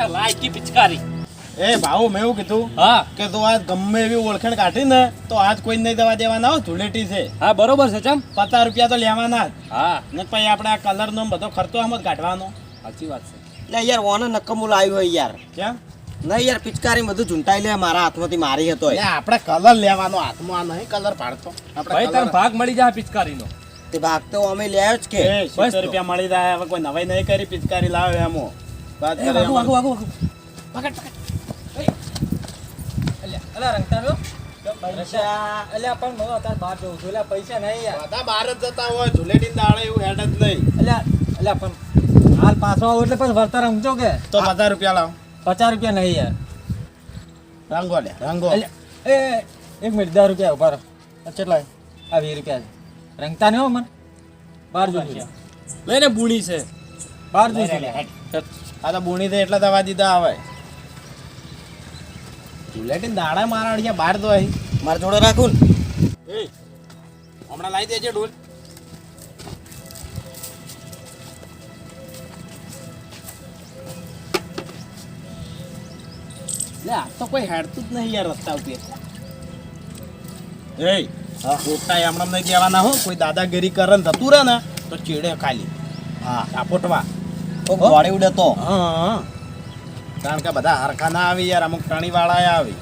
આ લાયકી પિચકારી. એ ભાઉ મેં એવું કીધું હા. કે તું આજ ગમે એવી ઓળખાણ કાઢી ને તો આજ કોઈ નહીં દવા દેવાના હો ધૂળેટી છે. હા બરોબર છે ચમ. પચાસ રૂપિયા તો લેવાના જ. હા. ને પછી આપણે આ કલરનો બધો ખર્ચો આમ જ કાઢવાનો. સાચી વાત છે. એટલે યાર ઓને નકમું લાવ્યું હોય યાર. ક્યાં નહીં યાર પિચકારી બધું ઝૂંટાઈ લે મારા હાથમાંથી મારી હતો આપણે કલર લેવાનો હાથમાં આ નહીં કલર પાડતો. આપણે ભાઈ તને ભાગ મળી જાય પિચકારીનો. તે ભાગ તો અમે લે જ કે. એ બસ સિત્તેર તો. રૂપિયા મળી જાય હવે કોઈ નવાઈ નહીં કરી પિચકારી લાવે એમો. વાત કરે એમાં. અત્યારે બહાર જ જતા હોય ધૂળેટી દાડે એવું હેડ જ નહીં હાલ પાછો આવો એટલે પછી વળતર સમજો કે તો પચાસ રૂપિયા લાવ પચાસ રૂપિયા નહીં યાર રંગો લે રંગો એટલે એ એક મિનિટ દસ રૂપિયા ઊભા રહો કેટલા આ વીસ રૂપિયા છે રંગતા નહીં હો મને બાર જોઈશે લઈને બુણી છે બાર જોઈશે આ તો બોણી દે એટલા દવા દીધા આવે. ધૂળેટી દાડા મારા અડિયા બહાર તો અહીં મારા જોડે રાખું ને. એ હમણાં લાવી દેજે ડોલ. લે આ તો કોઈ હેડતું જ નહીં યાર રસ્તા ઉપર. એ ખોટા હમણાં નહીં કહેવાના હો કોઈ દાદાગીરી કરે ને થતું રહે ને તો ચીડે ખાલી. હા. કાપોટવા તો ગોળી ઉડે તો. હા હા. કારણ કે બધા હરખા ના આવી યાર અમુક ટણી વાળા આવી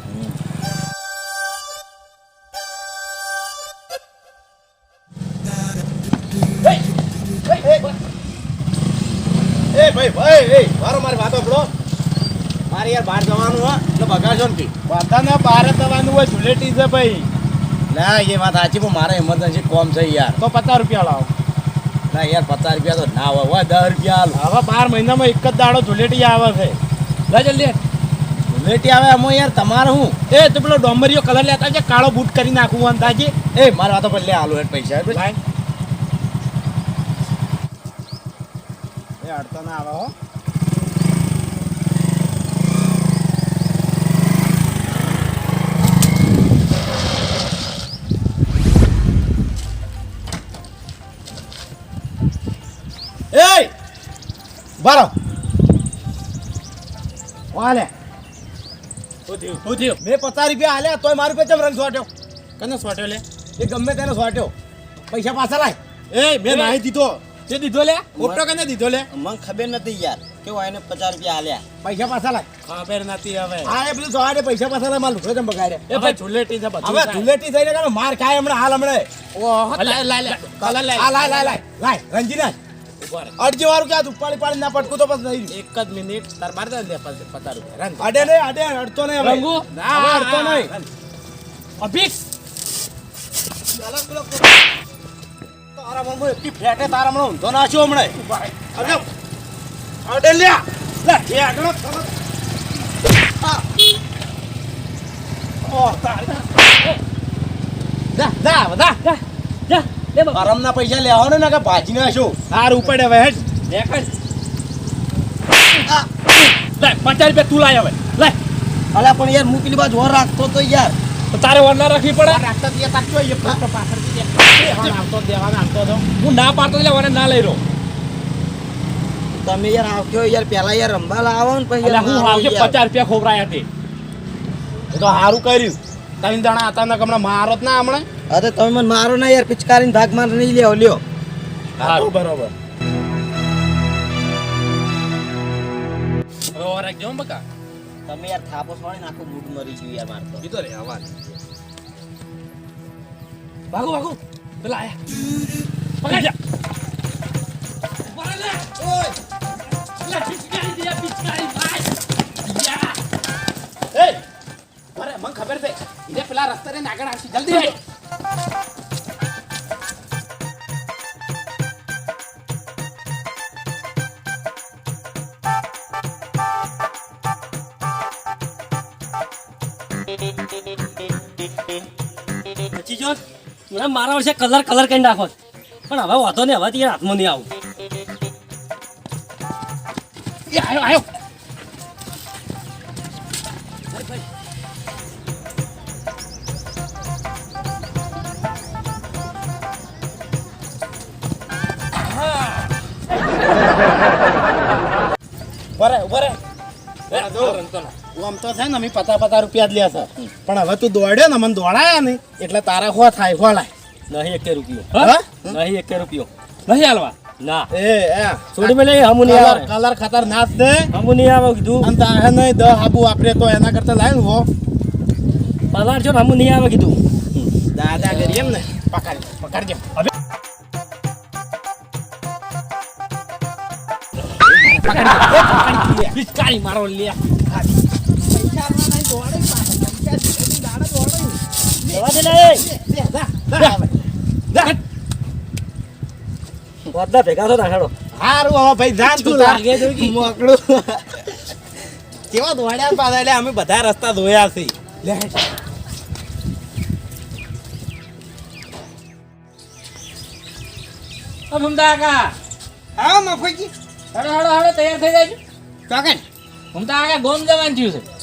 એ ભાઈ ભાઈ એ વારો મારી વાતો પડો મારે યાર બહાર જવાનું હોય એટલે બગાડશો ને બધાને બહાર જવાનું હોય ધૂળેટી છે ભાઈ. ના એ વાત સાચી પણ મારે ઇમરજન્સી કોમ છે યાર. તો પચાસ રૂપિયા લાવો. ના યાર પચાસ રૂપિયા તો ના હોય હોય દસ રૂપિયા હાલ. હવે બાર મહિનામાં એક જ દાડો ધુલેટી આવે છે. લે જલ્દી. લેટી આવે અમો યાર તમારે હું? એ તો પેલો ડોમરીઓ કલર લેતા છે કાળો બૂટ કરી નાખવું અંદાજે. એ મારા વાતો પર લે આલુ હેઠ પૈસા. એ અડતા ના આવે હો. બારો વાલે શું થયું? શું થયું? મેં પચાસ રૂપિયા હાલ્યા તોય મારું પેચમ રંગ સોટ્યો? કને સોટ્યો લે? એ ગમે તેને સોટ્યો. પૈસા પાછા લાય. એ મેં નાહી દીધો. તે દીધો લે? ખોટો કને દીધો લે? મને ખબર નથી યાર. કેવો એને પચાસ રૂપિયા હાલ્યા પૈસા પાછા લાય. ખબર નથી હવે. હા એ બધું જોવા પૈસા પાછા લાય મારું લુગડો બગાડે. એ ભાઈ ઝુલેટી છે બધું હવે ઝુલેટી થઈને માર ખાય હમણાં હાલ હમણાં. ઓહો, લાય, લાય, લાય. લાય. આ લાય. લાય લાય અડજી વારું કે આ ઉપાડી પાડી ના પટકું તો પછી નહીં એક જ મિનિટ. તાર બાર દે દે પચાસ રૂપિયા રંગ. અડે નહીં અડે અડતો નહીં રંગુ? ના અડતો નહીં. અભિક્ષ તારા મમ્મી એટલી ફેટે તારા હમણાં ઊંધો નાખ્યો હમણાં. અડે લ્યા. લે. આ. ઓહ, તારે. દા દા દા જા આરામના પૈસા લેવાનો ને કે ભાજી નાખો હાર ઉપર હવે હેડ. દેખાડ. લે પચાસ રૂપિયા તું લાય હવે. લે. અલ્યા પણ યાર મૂકેલી બાજુ વર રાખતો તો યાર. તારે તારે વરના રાખવી પડે? રાખતા તાર ફક્ત પાછળથી આવતો દેવાનો આવતો તો હું ના પાડતો એટલે વને ના લઈ રહ્યો. તમે યાર આવજો યાર પેલા યાર રંબા લાવો ને પછી હું આવજો પચાસ રૂપિયા ખોબરાયા તે. તો સારું કર્યું. તમે દાણા હતા ને હમણાં મારો જ ના હમણાં. તો તમે મને મારો ના યાર પિચકારીને ભાગ માર નહીં લેવો લ્યો. સારું. બરોબર. ઓર રાખજો બકા. તમે યાર થાપો છોડીને આખું બૂટ મરી ગયું યાર મારતો કીધો રે આવા ભાગો ભાગો. પેલા આયા. પકડ જા અરે ખબર છે. એને પેલા રસ્તા ને આગળ આવશે. જલ્દી મને મારા વર્ષે કલર કલર કરી નાખો પણ હવે વાંધો નહીં હવે ત્યાં હાથમાં નહીં આવું. આવ્યો આયો આયો. ઊભા રહે, ઊભા રહે. આમ તો છે ને અમે પચાસ પચાસ રૂપિયા જ લે છે પણ હવે તું દોડ્યો ને મને દોડાયા નહીં એટલે તારા હો થાય હોલાય નહીં એકે રૂપિયો હા નહીં એકે રૂપિયો નહીં હાલવા ના એ એ છોડી મેલે હમું નહીં કલર આવે કલર ખતરનાક દે હમું નહીં આવે કીધું અને તારે નહીં દહ આબુ વાપરે તો એના કરતા લાય ને હો પલાળજો ને હમું નહીં આવે કીધું દાદા કરી એમ ને પકડ પકડજો હવે પિચકારી મારો લે ને ભેગા થો નાખાડો હારું હવે ભાઈ જાન તું તું લાગે તો કી? મોકળું કેવા દોડ્યા પાછા એટલે અમે બધા રસ્તા ધોયા છે લે. ઓ ભૂમતા કાકા હા મફુજી હડો હડો હડો તૈયાર થઈ જાય કાકા ભૂમતા કાકા ગોમ જવાનું થયું છે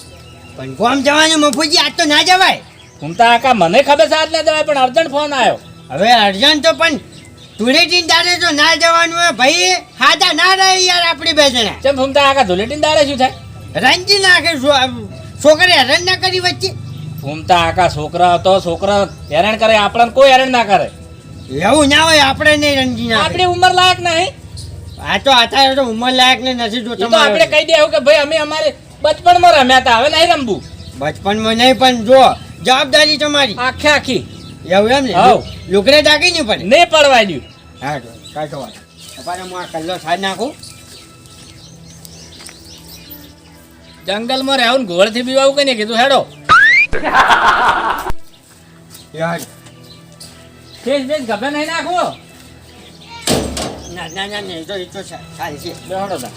પણ ગોમ જવાનું મફુજી આજ તો ના જવાય. ઘૂમતા આકા મને ખબર છે આજ ના જવાય પણ અર્જન્ટ ફોન આવ્યો હવે અર્જન્ટ તો પણ ધૂળેટીન દાડે તો ના જવાનું હોય. ભાઈ હાજા ના રહે યાર આપણી બે જણા ચમ ભૂમતા કાકા ધૂળેટીન દાડે શું થાય? રંજી નાખે છોકરે છોકરી હેરાન ના કરી વચ્ચે. ફૂમતા આકા છોકરા હતો છોકરા હેરાન કરે આપણને કોઈ હેરાન ના કરે. એવું ના હોય આપણે નહીં રંજી ના આપણી ઉંમર લાયક નહીં. આ તો અત્યારે તો ઉંમર લાયક ને નથી જોતો આપણે કહી દેવું કે ભાઈ અમે અમારે બચપણમાં રમ્યા હતા હવે નહીં રમવું. બચપણમાં નહીં પણ જો જવાબદારી તમારી. આખે આખી. એવું એમ ને. લુકડે ડાકી નહીં પડે? નહીં પડવા દઉં હા કાઢો વાત. તમારે હું આ કલ્લો સાજ નાખું. જંગલમાં રહેવું ઘોડથી બીવાવું કઈ નહીં કીધું? હેડો. યાર. ફેસ ફેસ ગભે નહીં નાખો ના ના ના ના એ તો એ તો સારી છે. બેહડો તા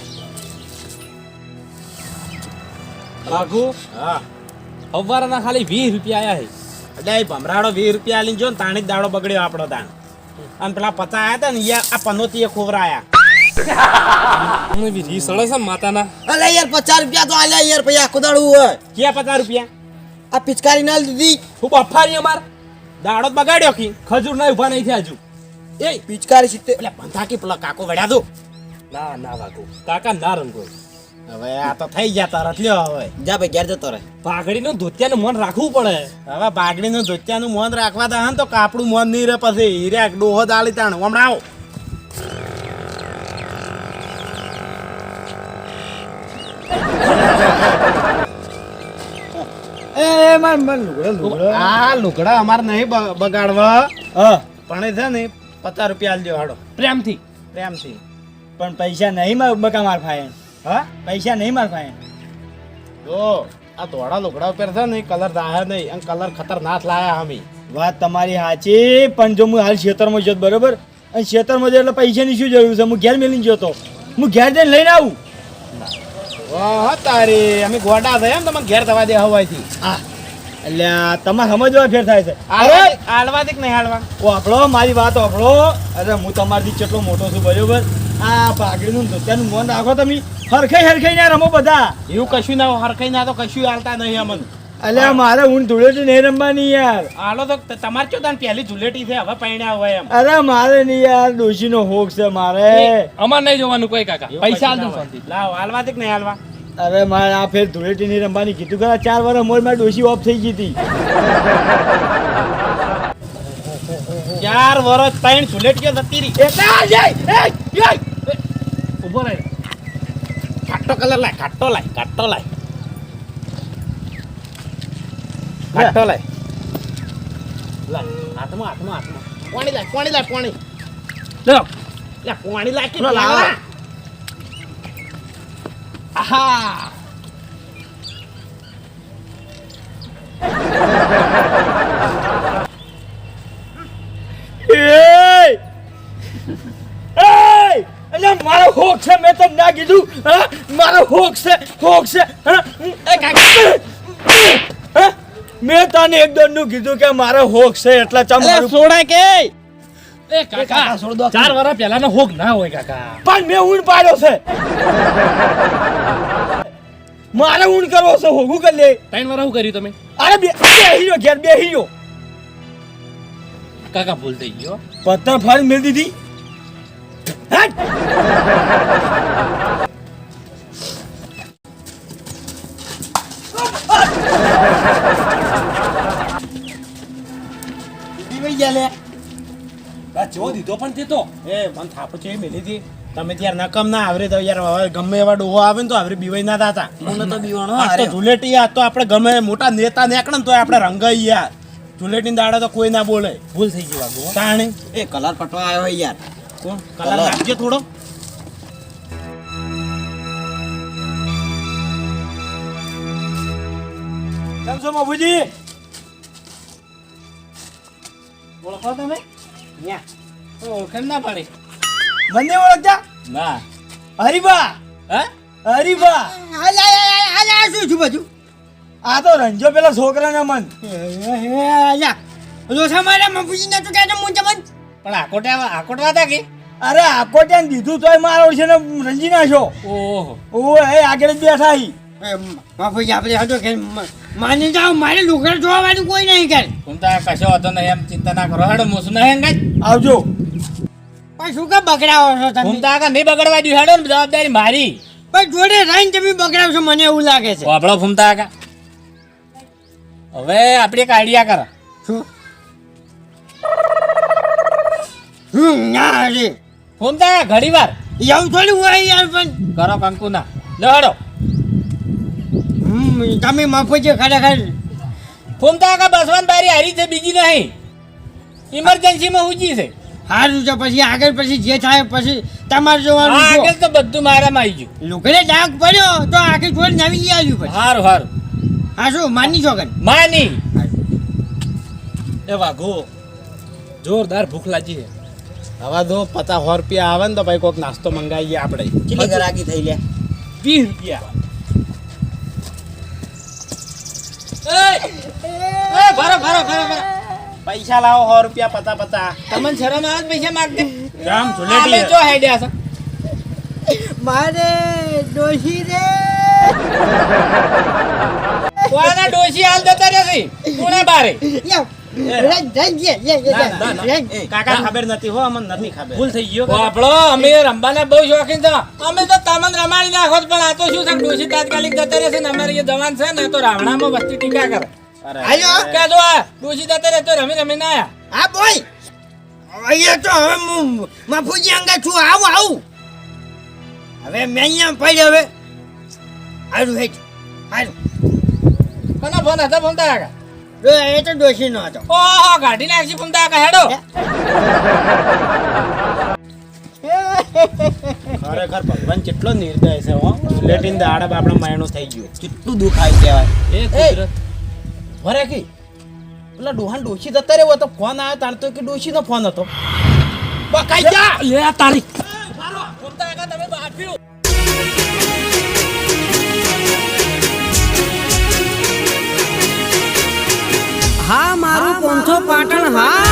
કાકુ હા. ફવારાના ખાલી વીસ રૂપિયા આયા છે. એટલે એ ભમરાડો વીસ રૂપિયા લઈને જો ને તાણી જ દાડો બગડ્યો આપણો તાણ. અને પેલા પચા આયા હતા ને યાર આ પનોતી ખોવરાયા અમે બી રી સળે છે માતાના? અલે યાર પચાસ રૂપિયા તો આલ્યા યાર પછી આખું દાડું હોય. ક્યાં પચાસ રૂપિયા? આ પિચકારી ના દીધી હું બફારી અમાર? દાડો જ બગાડ્યો કી ખજૂર ના ઊભા નહીં થયા હજુ. એ પિચકારી સીતે એટલે બંધા કી પેલા કાકો વડ્યા દો ના ના વાગો કાકા ના રંગો હવે આ તો થઈ ગયા તરત લ્યો હવે. જા ભાઈ ઘેર જતો રહે. પાઘડીનું ધોતિયાનું મન રાખવું પડે. હવે બાગડીનું ધોતિયાનું મોન રાખવા દે ને તો કાપડું મોન નહીં રહે પછી હીરે ડોહો દાળી તાણ. હમણાં આવો. આ લુકડા અમારે નહીં બગાડવા. હા. પણ એ છે ને પચાસ રૂપિયા આલજો હાડો પ્રેમથી. પ્રેમથી. પણ પૈસા નહીં બકા માર ફાયન હા? પૈસા નહીં માર ફાયન જો આ ધોળા લુગડા ઉપર છે ને કલર દાહે નહીં અને કલર ખતરનાક લાયા અમે. વાત તમારી સાચી પણ જો હું હાલ ખેતરમાં જતો બરોબર? અને ખેતરમાં જતો એટલે પૈસાની શું જરૂર છે? હું ઘેર મેલીને જતો હું ઘેર જઈને લઈને આવું. વાહ તારી અમે ગોડા થયા એમ તમે ઘેર થવા દે હવાઈથી હા. એટલે તમારે સમજવા ફેર થાય છે. અરે હાલવા દે કે નહીં હાલવા? આપણો મારી વાત આપણો અરે હું તમારથી કેટલો મોટો છું બરોબર? આ પાઘડીનું ધોતિયાનું મોન રાખો તમે. હરખાઈ હરખાઈ ના રમો બધા. એવું કશું ના હરખાઈ ના તો કશું હાલતા નહીં અમને. અલ્યા મારે હું ધૂળેટી નહીં રમવાની યાર. હાલો તો તમારે ચો તાન પહેલી જુલેટી છે હવે પૈણ્યા હોય એમ. અરે મારે નહીં યાર ડોશીનો હોક છે મારે. અમાર નહીં જોવાનું કોઈ કાકા. પૈસા કશું દો ના હોય. શાંતિ લાવ હાલવા દે કે નહીં હાલવા? અરે મારે આ ફેર ધૂળેટી નહીં રમવાની. કીધું ખરા ચાર વર્ષ મોર મારી ડોશી ઓફ થઈ ગઈ હતી. ચાર વર્ષ ત્રણ જુલેટીઓ જતી રહી. આ જાય, એ, એ, ઊભો રહે. ખાટો કલર લાય ખાટો લાય ખાટો લાય. ખાટો લાય. લાય હાથમાં હાથમાં હાથમાં. પાણી લાય પાણી લાય પાણી. લો. લે પાણી લાય કે. લાવા. આહા. હોક છે મેં તમને ના કીધું હા? મારો હોક છે હોક છે હા? મેં તને એક દંડનું કીધું કે મારો હોક છે એટલે ચમ છોડાય કે? એ કાકા ચાર વર્ષ પહેલાનો હોગ ના હોય કાકા. પણ મેં ઊંઘ પાડ્યો છે. મારે ઊંઘ કરવો છે હોગું કરી લે. ત્રણ વર્ષ શું કર્યું તમે? અરે બે બેહી ગયો ઘેર બેહી ગયો કાકા ભૂલ થઈ ગયો પત્તા ફાડી મેળ દીધી. તમે ત્યારે નકમ ના આવરે તો યાર હવે ગમે એવા ડોહો આવે ને તો આવરે બીવાઈ ના દાતા મને તો બીવાનો ધુલેટી આ તો આપણે ગમે મોટા નેતા નેકડે ને તો આપણે રંગાઈ યાર ધુલેટી દાડા તો કોઈ ના બોલે. ભૂલ થઈ ગયું એ કલર પટવા આવ્યો યાર. કલર. કલર. નાખજે થોડો. કેમ છો બાબુજી ઓળખો તમે? ઓળખાણ ના પાડી. મને ઓળખતા? ના. હરીબા. હા? હરીબા. શું છું બાજુ? આ તો રંજો પેલા છોકરાના મન. પણ આકોટા આકોટવા હતા કે? અરે આખો ત્યાં દીધું તોય મારો છે ને રંજી નાખ્યો. ઓહો. ઓ એ આગળ જ બેઠા હી માની જાવ મારે લુગડ જોવાનું કોઈ નહીં કરે. ફૂમતા કશો હતો નહીં એમ ચિંતા ના કરો. હેડો મોસું નહીં ગાય આવજો. પણ શું કે બગડાવો છો તમે? ફૂમતા કા નહીં બગડવા દઉં હેડો ને જવાબદારી મારી. પણ જોડે રહીને તમે બગડાવશો મને એવું લાગે છે. આપણો ફૂમતા કા હવે આપણે એક આઈડિયા કર. શું? હમ ના અરે ફૂમતા ઘડી વાર એવું થોડું હોય યાર પણ કરો કંકુ ના લડો હેડો. હમ, તમે મફત ખરેખર ફૂમતા કા બસવાન બારી હારી છે બીજી નહીં. ઇમરજન્સીમાં ઊંચી છે. હારું છે પછી આગળ પછી જે થાય પછી તમારે જોવાનું આગળ તો બધું મારામાં આવી ગયું. લોકોને ડાક પડ્યો તો આગળ થોડી નવી આવ્યું પછી. સારું સારું હા શું માની છો કે? માની. એ વાઘો જોરદાર ભૂખ લાગી છે. હવે જો પચાસ સો રૂપિયા આવે ને તો ભાઈ કોઈક નાસ્તો મંગાવીએ આપણે. કેટલી ગરાકી થઈ લે? વીસ રૂપિયા. ભરો ભરો ભરો ભરો. પૈસા લાવો સો રૂપિયા પતા પતા તમને શરમ આવે પૈસા માગતે? જામ આમે જો હેડ્યા છે. મારે ડોશી રે. કોના ડોશી હાલ જતા રહેશે કોના બારે? કાકા ખબર નથી હો અમને નથી ખબર. ભૂલ થઈ ગયો આપણો અમે રમવાના બહુ શોખીન છો. અમે તો તમને રમાડી નાખો પણ આ તો શું છે ડોશી તાત્કાલિક જતા રહેશે ને અમારે જવાન છે ને તો રાવણામાં વસ્તી ટીકા કરે. આયો કે જો આ ડોશી જતા રહે તો રમી રમી ના આયા. હા બોય અહીંયા તો હવે હું મફુજી અંગા છું આવું આવું. હવે મેં અહીંયા પડ્યો હવે. હારું હેઠ. હારું. કોનો ફોન હતા ફોન તારા એ તો દોષી નો હતો. ઓહો ગાડી નાખી ફોન તાકા હેડો ખરેખર ભગવાન કેટલો નિર્દય છે હો. લેટિન દાડા આપણા માયણો થઈ ગયો. કેટલું દુઃખ આવી કહેવાય. એ કુદરત. ભરે કી પેલા ડોહાન ડોશી જતા રહ્યો તો ફોન આવ્યો તાણ તો કે ડોશીનો ફોન હતો. પકાઈ જા. લે તારી. ફોન તાકા તમે બાફ્યું. મારું પોંથો પાટણ હા